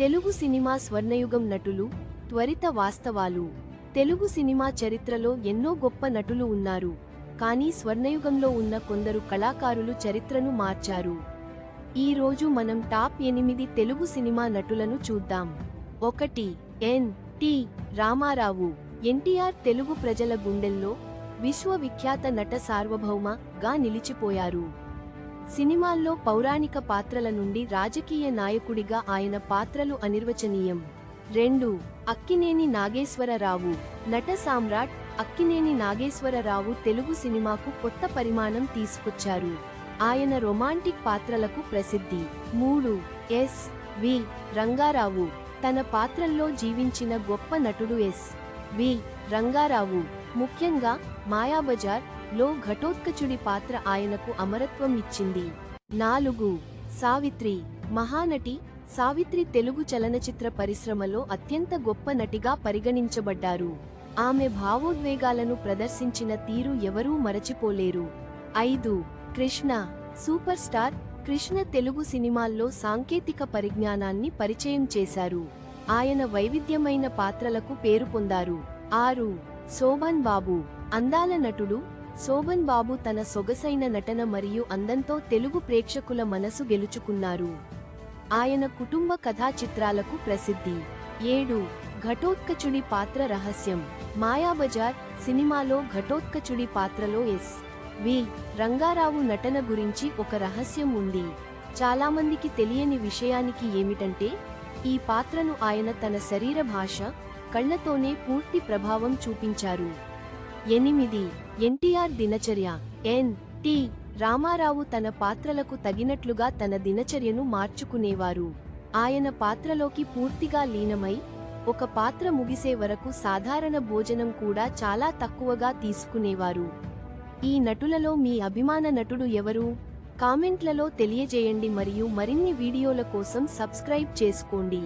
Telugu cinema స్వర్ణయుగం నటులు త్వరిత వాస్తవాలు. తెలుగు సినిమా చరిత్రలో ఎన్నో గొప్ప నటులు ఉన్నారు. కానీ స్వర్ణయుగంలో ఉన్న కొందరు కళాకారులు చరిత్రను మార్చారు. ఈ రోజు మనం టాప్ ఎనిమిది తెలుగు సినిమా నటులను చూద్దాం. ఒకటి ఎన్. టి. రామారావు. ఎన్టీఆర్ తెలుగు ప్రజల గుండెల్లో విశ్వవిఖ్యాత నట సార్వభౌమ గా నిలిచిపోయారు. సినిమాల్లో పౌరాణిక పాత్రల నుండి రాజకీయ నాయకుడిగా ఆయన పాత్రలు అనిర్వచనీయం. రెండు అక్కినేని నాగేశ్వరరావు. నట సామ్రాట్ అక్కినేని నాగేశ్వరరావు తెలుగు సినిమాకు కొత్త పరిమాణం తీసుకొచ్చారు. ఆయన రొమాంటిక్ పాత్రలకు ప్రసిద్ధి. మూడు ఎస్. వి. రంగారావు. తన పాత్రల్లో జీవించిన గొప్ప నటుడు ఎస్. వి. రంగారావు. ముఖ్యంగా మాయాబజార్లో ఘటోత్కచుడి పాత్ర ఆయనకు అమరత్వం ఇచ్చింది. నాలుగు. సావిత్రి. మహానటి సావిత్రి తెలుగు చలనచిత్ర పరిశ్రమలో అత్యంత గొప్ప నటిగా పరిగణించబడ్డారు. ఆమె భావోద్వేగాలను ప్రదర్శించిన తీరు ఎవరూ మరచిపోలేరు. ఐదు. కృష్ణ. సూపర్ స్టార్ కృష్ణ తెలుగు సినిమాల్లో సాంకేతిక పరిజ్ఞానాన్ని పరిచయం చేశారు. ఆయన వైవిధ్యమైన పాత్రలకు పేరు పొందారు. ఆరు. శోభన్ బాబు. అందాల నటుడు. శోభన్ బాబు తన సొగసైన నటన మరియు అందంతో తెలుగు ప్రేక్షకుల మనసు గెలుచుకున్నారు. ఆయన కుటుంబ కథా చిత్రాలకు ప్రసిద్ధి. ఏడు. ఘటోత్కచుడి పాత్ర రహస్యం. మాయాబజార్ సినిమాలో ఘటోత్కచుడి పాత్రలో ఎస్. వి. రంగారావు నటన గురించి ఒక రహస్యం ఉంది. చాలామందికి తెలియని విషయానికి ఏమిటంటే ఈ పాత్రను ఆయన తన శరీర భాష కళ్ళతోనే పూర్తి ప్రభావం చూపించారు. ఎనిమిది ఎన్టీఆర్ దినచర్య ఎన్ టి రామారావు తన పాత్రలకు తగినట్లుగా తన దినచర్యను మార్చుకునేవారు. ఆయన పాత్రలోకి పూర్తిగా లీనమై ఒక పాత్ర ముగిసే వరకు సాధారణ భోజనం కూడా చాలా తక్కువగా తీసుకునేవారు. ఈ నటులలో మీ అభిమాన నటుడు ఎవరు? కామెంట్లలో తెలియజేయండి మరియు మరిన్ని వీడియోల కోసం సబ్స్క్రైబ్ చేసుకోండి.